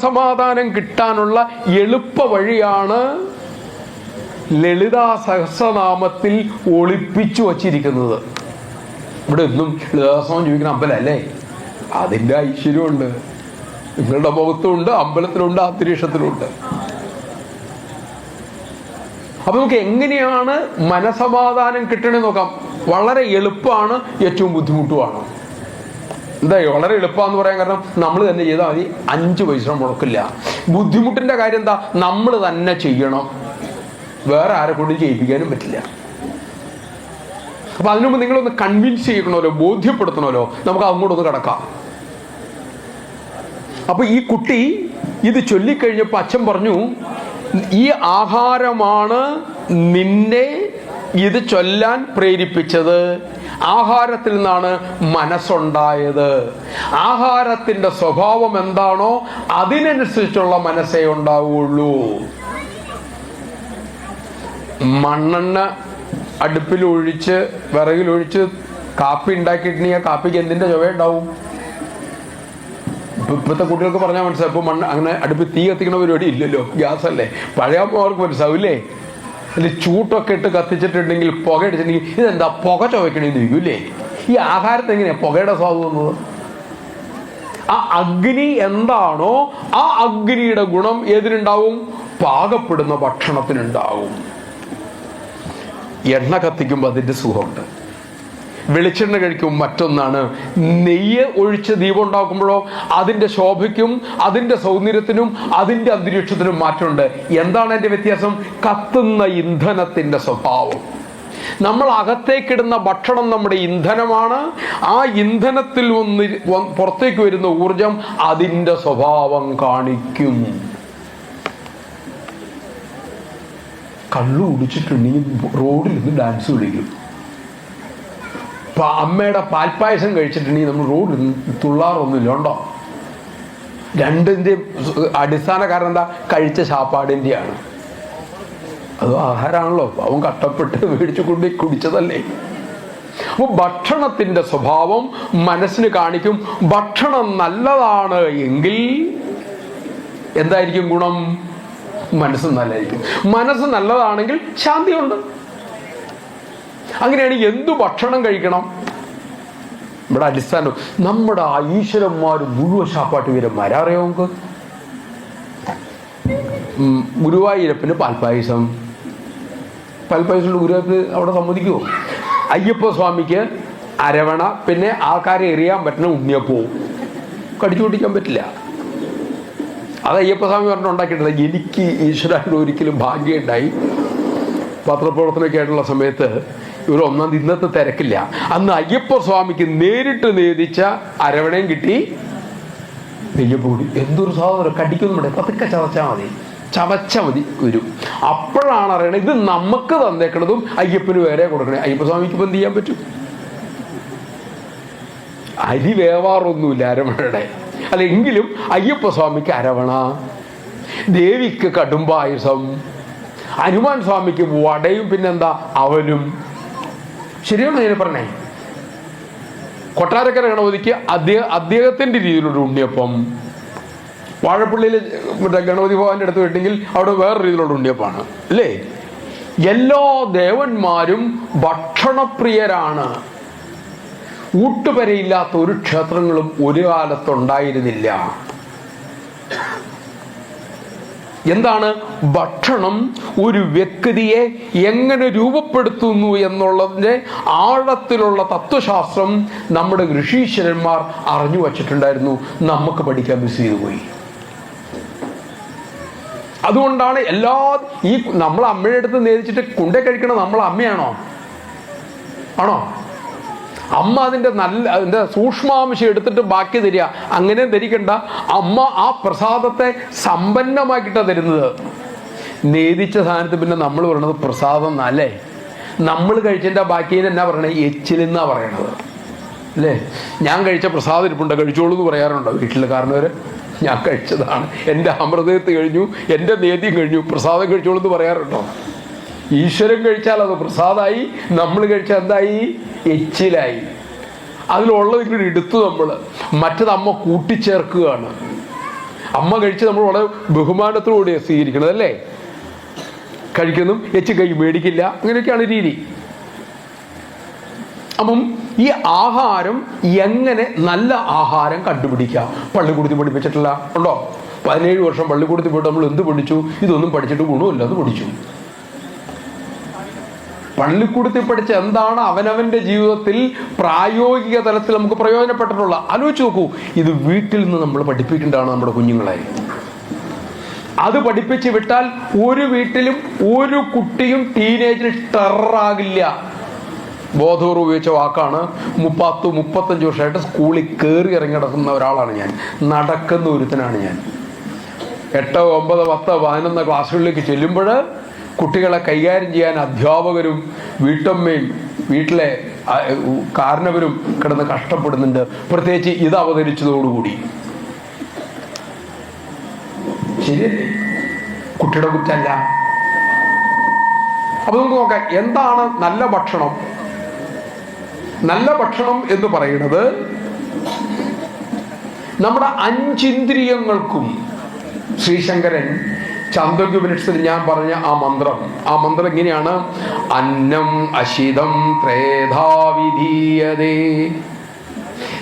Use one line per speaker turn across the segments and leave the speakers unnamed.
സമാധാനം കിട്ടാനുള്ള എളുപ്പ വഴിയാണ് ലളിതാ സഹസ്രനാമത്തിൽ ഒളിപ്പിച്ചു വച്ചിരിക്കുന്നത്. ഇവിടെ ഒന്നും ലളിതാസനം ചോദിക്കുന്ന അമ്പലല്ലേ? അതിന്റെ ഐശ്വര്യമുണ്ട്. നിങ്ങളുടെ മുഖത്തുമുണ്ട് അമ്പലത്തിലുണ്ട് അന്തരീക്ഷത്തിലുണ്ട്. അപ്പൊ നമുക്ക് എങ്ങനെയാണ് മനസമാധാനം കിട്ടണേ നോക്കാം. വളരെ എളുപ്പമാണ് ഏറ്റവും ബുദ്ധിമുട്ടുമാണ്. എന്താ വളരെ എളുപ്പമാന്ന് പറയാൻ കാരണം നമ്മൾ തന്നെ ചെയ്താൽ മതി. അഞ്ച് പൈസ മുടക്കില്ല. ബുദ്ധിമുട്ടിന്റെ കാര്യം എന്താ നമ്മൾ തന്നെ ചെയ്യണം. വേറെ ആരെ കൊണ്ടും ചെയ്യിപ്പിക്കാനും പറ്റില്ല. അപ്പൊ അതിനുമുമ്പ് നിങ്ങളൊന്ന് കൺവിൻസ് ചെയ്യണമല്ലോ ബോധ്യപ്പെടുത്തണമല്ലോ. നമുക്ക് അങ്ങോട്ടൊന്ന് കിടക്കാം. അപ്പൊ ഈ കുട്ടി ഇത് ചൊല്ലിക്കഴിഞ്ഞപ്പോൾ അച്ഛൻ പറഞ്ഞു ഈ ആഹാരമാണ് നിന്നെ ഇത് ചൊല്ലാൻ പ്രേരിപ്പിച്ചത്. ആഹാരത്തിൽ നിന്നാണ് മനസ്സുണ്ടായത്. ആഹാരത്തിന്റെ സ്വഭാവം എന്താണോ അതിനനുസരിച്ചുള്ള മനസ്സേ ഉണ്ടാവുള്ളൂ. മണ്ണെണ്ണ അടുപ്പിൽ ഒഴിച്ച് വിറകിലൊഴിച്ച് കാപ്പി ഉണ്ടാക്കിയിട്ടുണ്ടെങ്കിൽ ആ കാപ്പിക്ക് എന്തിന്റെ ചുവ ഉണ്ടാവും? ഇപ്പൊ ഇപ്പോഴത്തെ കുട്ടികൾക്ക് പറഞ്ഞാൽ മനസ്സിലായി. ഇപ്പൊ മണ്ണ് അങ്ങനെ അടുപ്പിൽ തീ കത്തിക്കണ പരിപാടി ഇല്ലല്ലോ. ഗ്യാസ് അല്ലേ പഴയ അവർക്ക് മനസ്സിലാവില്ലേ? അതിൽ ചൂട്ടൊക്കെ ഇട്ട് കത്തിച്ചിട്ടുണ്ടെങ്കിൽ പുക അടിച്ചിട്ടുണ്ടെങ്കിൽ ഇതെന്താ പുക ചുവക്കണേന്ന് ചോദിക്കും ഇല്ലേ? ഈ ആഹാരത്തെ എങ്ങനെയാ പുകയുടെ സ്വാദ് ആ അഗ്നി എന്താണോ ആ അഗ്നിയുടെ ഗുണം ഏതിനുണ്ടാവും? പാകപ്പെടുന്ന ഭക്ഷണത്തിനുണ്ടാവും. എണ്ണ കത്തിക്കുമ്പോൾ അതിന്റെ സുഖമുണ്ട്. വെളിച്ചെണ്ണ കഴിക്കും മറ്റൊന്നാണ് നെയ്യ് ഒഴിച്ച് ദീപം ഉണ്ടാക്കുമ്പോഴോ അതിന്റെ ശോഭയ്ക്കും അതിന്റെ സൗന്ദര്യത്തിനും അതിന്റെ അന്തരീക്ഷത്തിനും മാറ്റമുണ്ട്. എന്താണ് അതിന്റെ വ്യത്യാസം? കത്തുന്ന ഇന്ധനത്തിന്റെ സ്വഭാവം. നമ്മൾ അകത്തേക്കിടുന്ന ഭക്ഷണം നമ്മുടെ ഇന്ധനമാണ്. ആ ഇന്ധനത്തിൽ ഒന്ന് പുറത്തേക്ക് വരുന്ന ഊർജം അതിന്റെ സ്വഭാവം കാണിക്കും. കള്ളു കുടിച്ചിട്ടുണ്ടെങ്കിൽ റോഡിൽ നിന്ന് ഡാൻസ് കളിക്കും. അമ്മയുടെ പാൽപ്പായസം കഴിച്ചിട്ടുണ്ടെങ്കിൽ നമ്മൾ നിന്ന് തുള്ളാറൊന്നുമില്ല ഉണ്ടോ? രണ്ടിന്റെയും അടിസ്ഥാന കാരണം എന്താ? കഴിച്ച ശാപ്പാടിന്റെയാണ് അത് ആഹാരമാണല്ലോ അവൻ കഷ്ടപ്പെട്ട് മേടിച്ചു കൊണ്ട് കുടിച്ചതല്ലേ. അപ്പോൾ ഭക്ഷണത്തിന്റെ സ്വഭാവം മനസ്സിന് കാണിക്കും. ഭക്ഷണം നല്ലതാണ് എങ്കിൽ എന്തായിരിക്കും ഗുണം? മനസ്സ് നല്ലതായിരിക്കും. മനസ്സ് നല്ലതാണെങ്കിൽ ശാന്തിയുണ്ട്. അങ്ങനെയാണെങ്കിൽ എന്തു ഭക്ഷണം കഴിക്കണം? ഇവിടെ അടിസ്ഥാനം. നമ്മുടെ ആ ഈശ്വരന്മാർ മുഴുവൻ ശാപ്പാട്ട് വീരന്മാർ അറിയാമോ നമുക്ക്? ഗുരുവായൂരപ്പന് പാൽപ്പായസം. പാൽപ്പായസം ഗുരുവായൂരപ്പന് അവിടെ സമ്മതിക്കുമോ അയ്യപ്പ സ്വാമിക്ക് അരവണ പിന്നെ ആൾക്കാരെ എറിയാൻ പറ്റുന്ന ഉണ്ണിയപ്പവും കടിച്ചു പൊട്ടിക്കാൻ പറ്റില്ല. അത് അയ്യപ്പസ്വാമി പറഞ്ഞു ഉണ്ടാക്കിയിട്ടില്ല എനിക്ക് ഈശ്വരന്റെ ഒരിക്കലും ഭാഗ്യമുണ്ടായി. പത്രപ്രവർത്തനമൊക്കെ ആയിട്ടുള്ള സമയത്ത് ഇവർ ഒന്നാം തീയതി ഇന്നത്തെ തിരക്കില്ല. അന്ന് അയ്യപ്പ സ്വാമിക്ക് നേരിട്ട് നേദിച്ച അരവണയും കിട്ടി. നെയ്യപ്പ് കൂടി എന്തൊരു സാധനം. കടിക്കൊന്നും ഇവിടെ പതുക്കെ ചതച്ചാൽ മതി. ചവച്ച മതി. വരും. അപ്പോഴാണ് അറിയണത് ഇത് നമുക്ക് തന്നേക്കണതും അയ്യപ്പന് വേറെ കൊടുക്കണേ. അയ്യപ്പസ്വാമിക്ക് ഇപ്പം എന്ത് ചെയ്യാൻ പറ്റും? അരി വേവാറൊന്നുമില്ല അരവണയുടെ. അല്ലെങ്കിലും അയ്യപ്പസ്വാമിക്ക് അയ്യപ്പ സ്വാമിക്ക് അരവണ. ദേവിക്ക് കടുംബായുസം. ഹനുമാൻ സ്വാമിക്ക് വടയും പിന്നെന്താ? അവലും ശരിയാണോ ഞാൻ പറഞ്ഞേ. കൊട്ടാരക്കര ഗണപതിക്ക് അദ്ദേഹ അദ്ദേഹത്തിന്റെ രീതിയിലൊരു ഉണ്ണിയപ്പം വാഴപ്പള്ളിയിലെ മറ്റേ ഗണപതി ഭവന്റെ അടുത്ത് കിട്ടിയെങ്കിൽ അവിടെ വേറെ രീതിയിലുള്ള ഉണ്ണിയപ്പാണ് അല്ലേ? എല്ലാ ദേവന്മാരും ഭക്ഷണപ്രിയരാണ്. ഊട്ടുപരയില്ലാത്ത ഒരു ക്ഷേത്രങ്ങളും ഒരു കാലത്തുണ്ടായിരുന്നില്ല. എന്താണ്? ഭക്ഷണം ഒരു വ്യക്തിയെ എങ്ങനെ രൂപപ്പെടുത്തുന്നു എന്നുള്ളതിന്റെ ആഴത്തിലുള്ള തത്വശാസ്ത്രം നമ്മുടെ ഋഷീശ്വരന്മാർ അറിഞ്ഞു വച്ചിട്ടുണ്ടായിരുന്നു. നമുക്ക് പഠിക്കാൻ മിസ് ചെയ്തു പോയി. അതുകൊണ്ടാണ് എല്ലാ ഈ നമ്മൾ അമ്മയുടെ അടുത്ത് നേരിച്ചിട്ട് കൊണ്ടേ കഴിക്കണം നമ്മൾ അമ്മയാണോ? ആണോ? അമ്മ അതിന്റെ നല്ല അതിന്റെ സൂക്ഷ്മാംശം എടുത്തിട്ട് ബാക്കി തരിക. അങ്ങനെ ധരിക്കണ്ട. അമ്മ ആ പ്രസാദത്തെ സമ്പന്നമാക്കിയിട്ടാണ് തരുന്നത്. നേദിച്ച സാധനത്തിൽ പിന്നെ നമ്മൾ പറയണത് പ്രസാദം എന്നല്ലേ നമ്മൾ കഴിച്ചതിന്റെ ബാക്കിയിൽ എന്നാ പറയണേ? എച്ചിലെന്നാ പറയണത്. അല്ലേ? ഞാൻ കഴിച്ച പ്രസാദം ഇരിപ്പുണ്ട്. കഴിച്ചോളൂ എന്ന് പറയാറുണ്ടോ. വീട്ടിൽ കാരണവർ ഞാൻ കഴിച്ചതാണ്. എന്റെ അമൃതയത്ത് കഴിഞ്ഞു. എന്റെ നേദ്യം കഴിഞ്ഞു. പ്രസാദം കഴിച്ചോളൂ എന്ന് പറയാറുണ്ടോ? ഈശ്വരൻ കഴിച്ചാൽ അത് പ്രസാദമായി നമ്മൾ കഴിച്ചാൽ എന്തായി? എച്ചിലായി അതിലുള്ളത് ഇങ്ങോട്ട് എടുത്തു നമ്മൾ മറ്റത് അമ്മ കൂട്ടിച്ചേർക്കുകയാണ്. അമ്മ കഴിച്ച് നമ്മൾ വളരെ ബഹുമാനത്തോടെ സ്വീകരിക്കുന്നത് അല്ലേ? കഴിക്കുന്നു എച്ച് കൈ മേടിക്കില്ല അങ്ങനെയൊക്കെയാണ് രീതി. അപ്പം ഈ ആഹാരം എങ്ങനെ നല്ല ആഹാരം കണ്ടുപിടിക്കാം? പള്ളിക്കൂടത്തിൽ പഠിപ്പിച്ചിട്ടില്ല ഉണ്ടോ? പതിനേഴ് വർഷം പള്ളിക്കൂടത്തിൽ പോയിട്ട് നമ്മൾ എന്ത് പഠിച്ചു? ഇതൊന്നും പഠിച്ചിട്ട് ഗുണമില്ല പഠിച്ചു. പള്ളിക്കൂടത്തിൽ പഠിച്ച എന്താണ് അവനവന്റെ ജീവിതത്തിൽ പ്രായോഗിക തലത്തിൽ നമുക്ക് പ്രയോജനപ്പെട്ടിട്ടുള്ള? ആലോചിച്ച് നോക്കൂ. ഇത് വീട്ടിൽ നിന്ന് നമ്മൾ പഠിപ്പിക്കേണ്ടതാണ് നമ്മുടെ കുഞ്ഞുങ്ങളെ. അത് പഠിപ്പിച്ച് വിട്ടാൽ ഒരു വീട്ടിലും ഒരു കുട്ടിയും ടീനേജിൽ ടെററാകില്ല ബോധപൂർവം ഉപയോഗിച്ച വാക്കാണ് മുപ്പത്ത് മുപ്പത്തഞ്ച് വർഷമായിട്ട് സ്കൂളിൽ കയറി ഇറങ്ങി നടക്കുന്ന ഒരാളാണ് ഞാൻ. നടക്കുന്ന ഒരുത്തനാണ് ഞാൻ. എട്ടോ ഒമ്പത് പത്ത് പതിനൊന്ന് ക്ലാസ്സുകളിലേക്ക് ചെല്ലുമ്പോൾ കുട്ടികളെ കൈകാര്യം ചെയ്യാൻ അധ്യാപകരും വീട്ടമ്മയും വീട്ടിലെ കാരണവരും കിടന്ന് കഷ്ടപ്പെടുന്നുണ്ട്. പ്രത്യേകിച്ച് ഇത് അവതരിച്ചതോടുകൂടി. ശരിയല്ലേ? കുട്ടിയുടെ കുറ്റല്ല അപ്പൊ നമുക്ക് നോക്കാം എന്താണ് നല്ല ഭക്ഷണം? നല്ല ഭക്ഷണം എന്ന് പറയുന്നത് നമ്മുടെ അഞ്ചിന്ദ്രിയങ്ങൾക്കും ശ്രീശങ്കരൻ ചാന്തോഗ്യോപനിഷത്തിൽ ഞാൻ പറഞ്ഞ ആ മന്ത്രം. ആ മന്ത്രം ഇങ്ങനെയാണ് അന്നം അശിതം ത്രേധാവിധീയതേ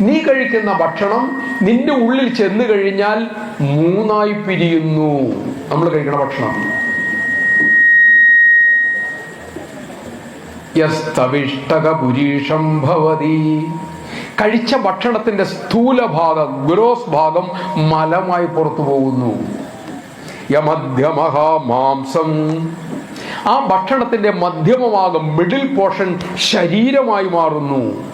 നീ കഴിക്കുന്ന ഭക്ഷണം നിന്റെ ഉള്ളിൽ ചെന്ന് കഴിഞ്ഞാൽ മൂന്നായി പിരിയുന്നു. നമ്മൾ കഴിക്കുന്ന ഭക്ഷണം. യസ്തവിഷ്ടകപുരീഷം ഭവതി. കഴിച്ച ഭക്ഷണത്തിന്റെ സ്ഥൂല ഭാഗം ഗ്രോസ് ഭാഗം മലമായി പുറത്തു പോകുന്നു. യമധ്യമഹ മാംസം ആ ഭക്ഷണത്തിന്റെ മധ്യമഭാഗം മിഡിൽ പോർഷൻ ശരീരമായി മാറുന്നു.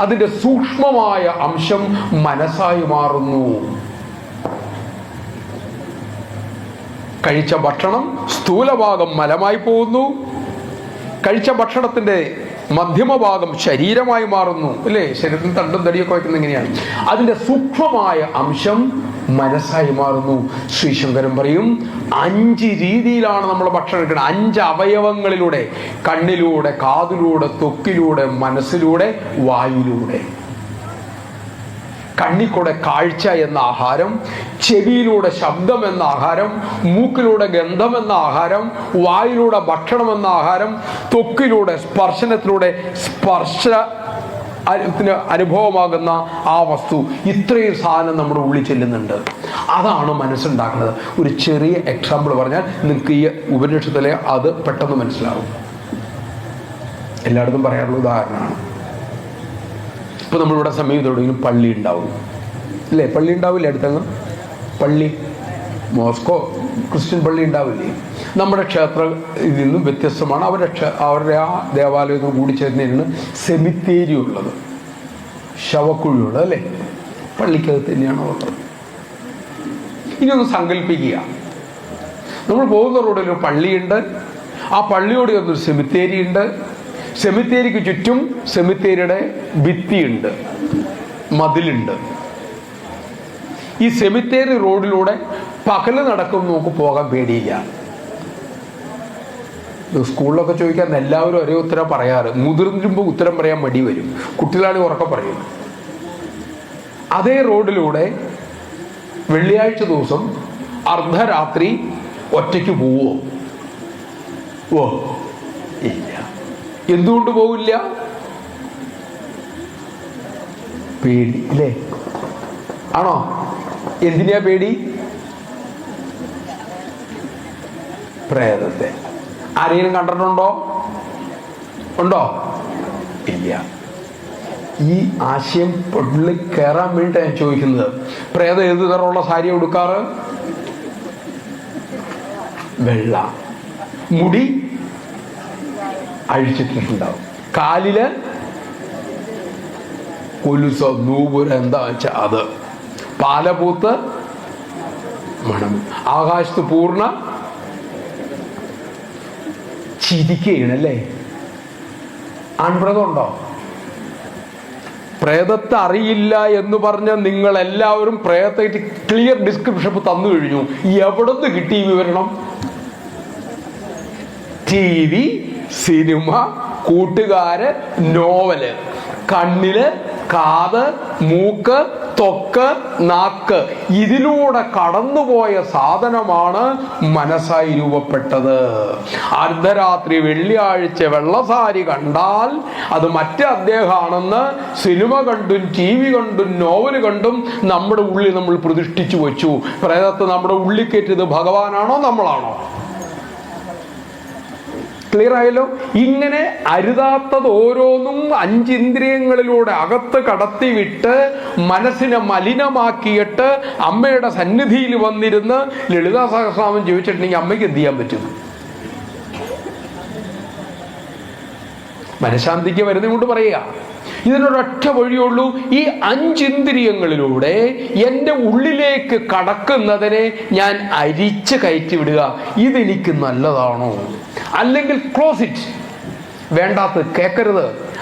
അതിന്റെ സൂക്ഷ്മമായ അംശം മനസ്സായി മാറുന്നു. കഴിച്ച ഭക്ഷണം സ്ഥൂലഭാഗം മലമായി പോകുന്നു. കഴിച്ച ഭക്ഷണത്തിന്റെ മധ്യമഭാഗം ശരീരമായി മാറുന്നു. അല്ലേ? ശരീരത്തിൽ തണ്ടും തടിയൊക്കെ വയ്ക്കുന്ന എങ്ങനെയാണ്? അതിന്റെ സൂക്ഷ്മമായ അംശം മനസ്സായി മാറുന്നു. ശ്രീശങ്കരൻ പറയും അഞ്ച് രീതിയിലാണ് നമ്മൾ ഭക്ഷണം എടുക്കുന്നത് അഞ്ച് അവയവങ്ങളിലൂടെ കണ്ണിലൂടെ കാതിലൂടെ തൊക്കിലൂടെ മനസ്സിലൂടെ വായിലൂടെ. കണ്ണിക്കൂടെ കാഴ്ച എന്ന ആഹാരം ചെവിയിലൂടെ ശബ്ദം എന്ന ആഹാരം മൂക്കിലൂടെ ഗന്ധം എന്ന ആഹാരം വായിലൂടെ ഭക്ഷണം എന്ന ആഹാരം തൊക്കിലൂടെ സ്പർശനത്തിലൂടെ സ്പർശ അനുഭവമാകുന്ന ആ വസ്തു ഇത്രയും സാധനം നമ്മുടെ ഉള്ളിൽ ചെല്ലുന്നുണ്ട്. അതാണ് മനസ്സുണ്ടാക്കുന്നത്. ഒരു ചെറിയ എക്സാമ്പിൾ പറഞ്ഞാൽ നിങ്ങൾക്ക് ഈ ഉപനിഷത്തിലെ അത് പെട്ടെന്ന് മനസ്സിലാവും. എല്ലായിടത്തും പറയാനുള്ള ഉദാഹരണമാണ്. ഇപ്പോൾ നമ്മളിവിടെ സമീപത്ത് എവിടെയെങ്കിലും പള്ളി ഉണ്ടാവും. അല്ലേ പള്ളി ഉണ്ടാവില്ലേ അടുത്തങ്ങ്? പള്ളി? മോസ്കോ ക്രിസ്ത്യൻ പള്ളി ഉണ്ടാവില്ലേ? നമ്മുടെ ക്ഷേത്ര ഇതിൽ നിന്നും വ്യത്യസ്തമാണ്. അവരുടെ അവരുടെ ആ ദേവാലയത്തിൽ കൂടി ചേർന്നിരുന്ന് സെമിത്തേരി ഉള്ളത്. ശവക്കുഴിയുള്ളത് അല്ലേ? പള്ളിക്കകത്ത് തന്നെയാണ് ഉള്ളത്. ഇനി ഒന്ന് സങ്കല്പിക്കുക. നമ്മൾ പോകുന്ന റോഡിൽ ഒരു പള്ളിയുണ്ട്. ആ പള്ളിയോട് ചേർന്നൊരു സെമിത്തേരി ഉണ്ട് സെമിത്തേരിക്ക് ചുറ്റും സെമിത്തേരിയുടെ ഭിത്തിയുണ്ട് മതിലുണ്ട്. ഈ സെമിത്തേരി റോഡിലൂടെ പകൽ നടക്കും നമുക്ക് പോകാൻ പേടിയില്ല. സ്കൂളിലൊക്കെ ചോദിക്കാൻ എല്ലാവരും ഒരേ ഉത്തരം പറയാറ്. മുതിർന്നുമ്പോൾ ഉത്തരം പറയാൻ മടി വരും. കുട്ടികളാണി ഉറക്കെ പറയും. അതേ റോഡിലൂടെ വെള്ളിയാഴ്ച ദിവസം അർദ്ധരാത്രി ഒറ്റയ്ക്ക് പോവോ? ഓ ഇല്ല. എന്തുകൊണ്ട് പോവില്ല? പേടി അല്ലേ? ആണോ? എന്തിനാ പേടി? പ്രേതത്തെ. ആരെങ്കിലും കണ്ടിട്ടുണ്ടോ? ഉണ്ടോ? ഇല്ല. ഈ ആശയം പുള്ളി കയറാൻ വേണ്ടിയിട്ടാണ് ഞാൻ ചോദിക്കുന്നത്. പ്രേതം ഏത് നിറമുള്ള സാരി ഉടുക്കാറ്? വെള്ള. മുടി അഴിച്ചിട്ടിട്ടുണ്ടാവും. കാലിൽ കൊലുസോ നൂപുര എന്താ വെച്ചാൽ അത്. പാലപൂത്ത് മണം. ആകാശത്ത് പൂർണ ചിരിക്കുകയാണല്ലേ ആൺപ്രേതം ഉണ്ടോ? പ്രേതത്തെ അറിയില്ല എന്ന് പറഞ്ഞ നിങ്ങൾ എല്ലാവരും പ്രേതത്തെ ക്ലിയർ ഡിസ്ക്രിപ്ഷൻ തന്നു കഴിഞ്ഞു. എവിടെ നിന്ന് കിട്ടി വിവരണം? ടി വി സിനിമ കൂട്ടുകാര് നോവൽ. കണ്ണിൽ കാത് മൂക്ക് തൊക്ക് നാക്ക്. ഇതിലൂടെ കടന്നുപോയ സാധനമാണ് മനസ്സായി രൂപപ്പെട്ടത്. അർദ്ധരാത്രി വെള്ളിയാഴ്ച വെള്ളസാരി കണ്ടാൽ അത് മറ്റേ അദ്ദേഹമാണെന്ന് സിനിമ കണ്ടും ടി വി കണ്ടും നോവൽ കണ്ടും നമ്മുടെ ഉള്ളിൽ നമ്മൾ പ്രതിഷ്ഠിച്ചു വെച്ചു. പ്രേതത്തെ നമ്മുടെ ഉള്ളിൽ കയറ്റിയത് ഭഗവാനാണോ നമ്മളാണോ? ക്ലിയർ ആയല്ലോ? ഇങ്ങനെ അരുതാത്തത് ഓരോന്നും അഞ്ചിന്ദ്രിയങ്ങളിലൂടെ അകത്ത് കടത്തിവിട്ട് മനസ്സിനെ മലിനമാക്കിയിട്ട് അമ്മയുടെ സന്നിധിയിൽ വന്നിരുന്ന് ലളിതാ സഹസ്രാമൻ ചോദിച്ചിട്ടുണ്ടെങ്കിൽ അമ്മയ്ക്ക് എന്ത് ചെയ്യാൻ പറ്റും? മനഃശാന്തിക്ക് വരുന്നതുകൊണ്ട് പറയുക. ഇതിനൊരൊറ്റ വഴിയുള്ളൂ. ഈ അഞ്ചിന്ദ്രിയങ്ങളിലൂടെ എന്റെ ഉള്ളിലേക്ക് കടക്കുന്നതിനെ ഞാൻ അരിച്ച് കയറ്റി വിടുക ഇതെനിക്ക് നല്ലതാണോ? അല്ലെങ്കിൽ ക്ലോസ് ഇറ്റ് വേണ്ടാത്ത കേൾക്കരുത്